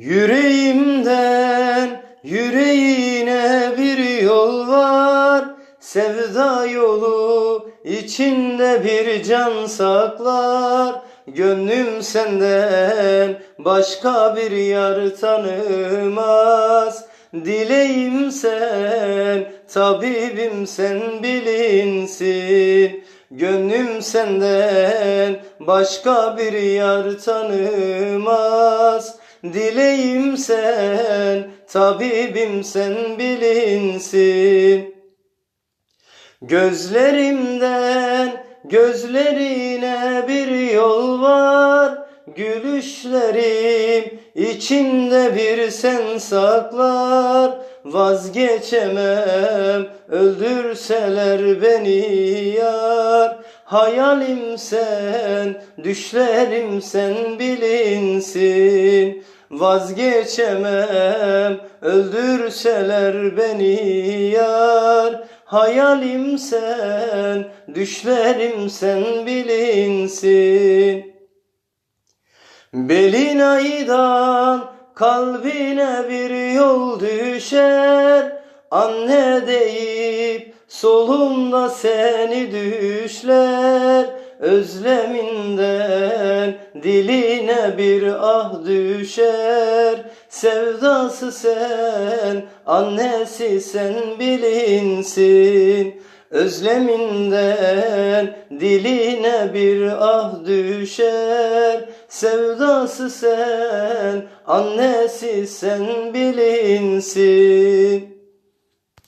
Yüreğimden yüreğine bir yol var. Sevda yolu içinde bir can saklar. Gönlüm senden başka bir yar tanımaz. Dileğim sen, tabibim sen bilinsin. Gönlüm senden başka bir yar tanımaz Dileğim sen, tabibim sen bilinsin. Gözlerimden gözlerine bir yol var. Gülüşlerim içinde bir sen saklar. Vazgeçemem öldürseler beni yar Hayalim sen, düşlerim sen bilinsin. Vazgeçemem öldürseler beni yar. Hayalim sen, düşlerim sen bilinsin. Belin aydan kalbine bir yol düşer. Anne deyip solumda seni düşler Özleminden diline bir ah düşer. Sevdası sen, annesi sen bilinsin. Özleminden diline bir ah düşer. Sevdası sen, annesi sen bilinsin